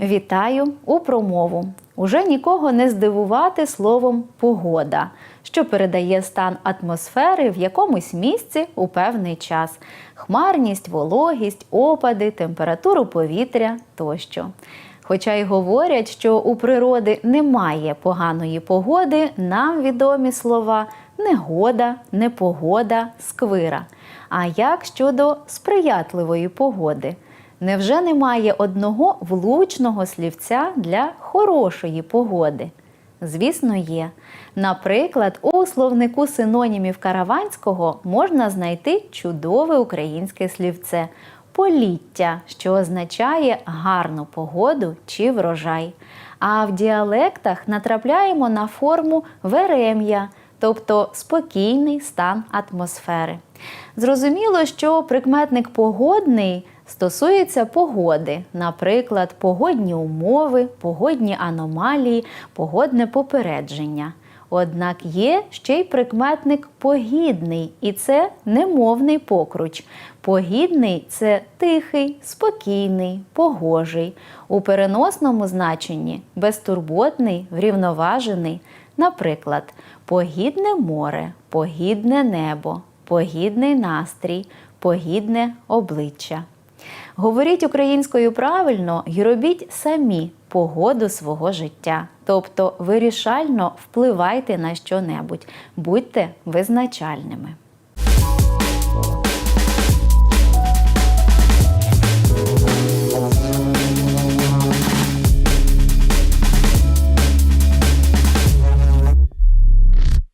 Вітаю у промову. Уже нікого не здивувати словом погода, що передає стан атмосфери в якомусь місці у певний час: хмарність, вологість, опади, температуру повітря тощо. Хоча й говорять, що у природи немає поганої погоди, нам відомі слова негода, непогода, сквира. А як щодо сприятливої погоди? Невже немає одного влучного слівця для хорошої погоди? Звісно, є. Наприклад, у словнику синонімів Караванського можна знайти чудове українське слівце поліття, що означає гарну погоду чи врожай. А в діалектах натрапляємо на форму верем'я, тобто спокійний стан атмосфери. Зрозуміло, що прикметник погодний стосується погоди, наприклад, погодні умови, погодні аномалії, погодне попередження. Однак є ще й прикметник погідний, і це немовний покруч. Погідний це тихий, спокійний, погожий. У переносному значенні безтурботний, врівноважений. Наприклад, погідне море, погідне небо, погідний настрій, погідне обличчя. Говоріть українською правильно і робіть самі погоду свого життя. Тобто вирішально впливайте на що-небудь, будьте визначальними.